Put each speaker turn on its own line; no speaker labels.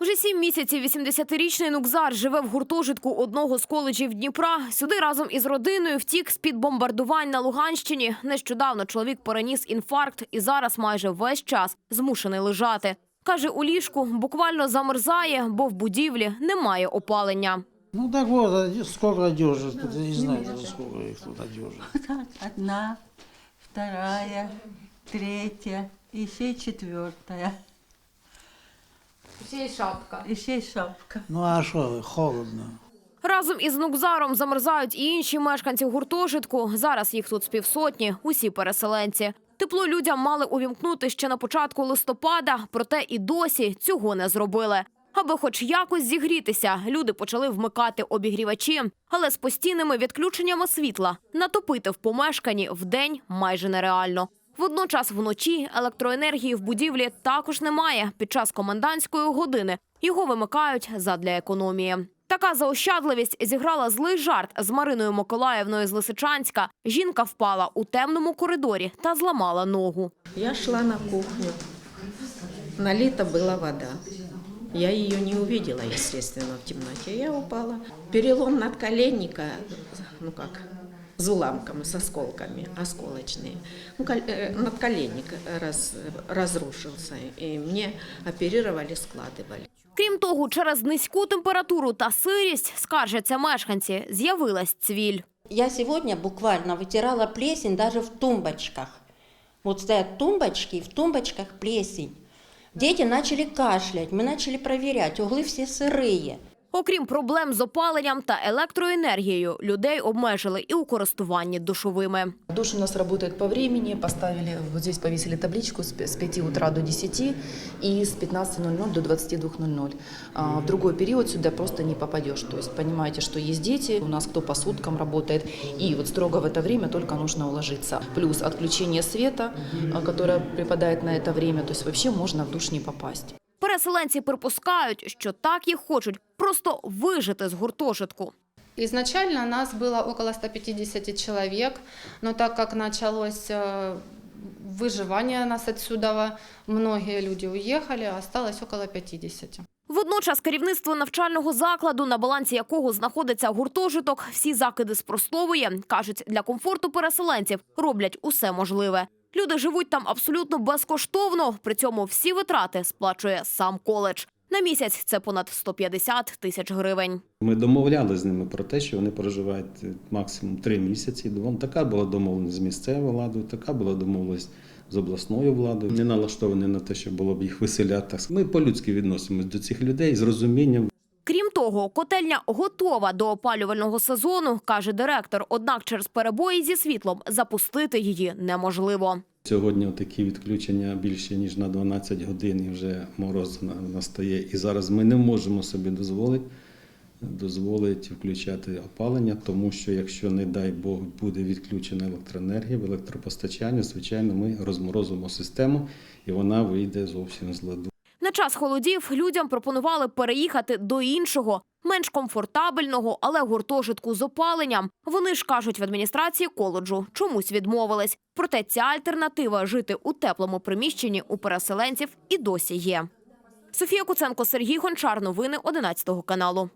Вже сім місяців 80-річний Нукзар живе в гуртожитку одного з коледжів Дніпра. Сюди разом із родиною втік з-під бомбардувань на Луганщині. Нещодавно чоловік переніс інфаркт і зараз майже весь час змушений лежати. Каже, у ліжку буквально замерзає, бо в будівлі немає опалення.
Ну так вот, сколько одежи, тут не знаю сколько их тут одежи.
Одна, вторая, третья, еще четвертая.
Ще й шапка.
Еще и шапка.
Ну а что, холодно.
Разом із Нукзаром замерзають і інші мешканці гуртожитку. Зараз їх тут з півсотні, усі переселенці. Тепло людям мали увімкнути ще на початку листопада, проте і досі цього не зробили. Аби хоч якось зігрітися, люди почали вмикати обігрівачі, але з постійними відключеннями світла натопити в помешканні вдень майже нереально. Водночас вночі електроенергії в будівлі також немає. Під час комендантської години його вимикають задля економії. Така заощадливість зіграла злий жарт з Мариною Миколаївною з Лисичанська. Жінка впала у темному коридорі та зламала ногу.
Я шла на кухню. Налита была вода. Я ее не увидела, естественно, в темноте. Я упала. Перелом надколенника, ну как, с уламками, с осколками, осколочные. Ну, кол- э, надколенник раз- разрушился, и мне оперировали, складывали.
Крім того, через низьку температуру та сирість, скаржаться мешканці, з'явилась цвіль.
Я сегодня буквально вытирала плесень даже в тумбочках. Вот стоят тумбочки, и в тумбочках плесень. Дети начали кашлять, мы начали проверять, углы все сырые.
Окрім проблем з опаленням та електроенергією, людей обмежили і у користуванні душовими.
Душ у нас работает по времени, поставили, вот здесь повесили табличку п- 5 утра до 10 и с 15.00 до 22.00. А в другой период сюда просто не попадешь. То есть понимаете, что есть дети, у нас кто по суткам работает, и вот строго в это время только нужно уложиться. Плюс отключение света, которое припадает на это время, то есть вообще можно в душ не попасть.
Переселенці припускають, що так їх хочуть просто вижити з гуртожитку.
Изначально нас было около 150 человек, но так как началось э, выживание нас отсюда, многие люди уехали, осталось около 50.
Водночас керівництво навчального закладу, на балансі якого знаходиться гуртожиток, всі закиди спростовує. Кажуть, для комфорту переселенців роблять усе можливе. Люди живуть там абсолютно безкоштовно. При цьому всі витрати сплачує сам коледж. На місяць це понад 150 тисяч гривень.
Ми домовляли з ними про те, що вони проживають максимум три місяці. Вон така була домовленість з місцевою владою, така була домовленість з обласною владою. Не налаштовані на те, що було б їх виселяти. Ми по-людськи відносимось до цих людей з розумінням.
Того, котельня готова до опалювального сезону, каже директор. Однак через перебої зі світлом запустити її неможливо.
Сьогодні такі відключення більше ніж на 12 годин і вже мороз настає. І зараз ми не можемо собі дозволити дозволити включати опалення, тому що якщо, не дай Бог, буде відключена електроенергія в електропостачанні, звичайно, ми розморозимо систему і вона вийде зовсім з ладу.
На час холодів людям пропонували переїхати до іншого, менш комфортабельного, але гуртожитку з опаленням. Вони ж кажуть в адміністрації коледжу, чомусь відмовились. Проте ця альтернатива жити у теплому приміщенні у переселенців і досі є. Софія Куценко, Сергій Гончар. Новини 11 каналу.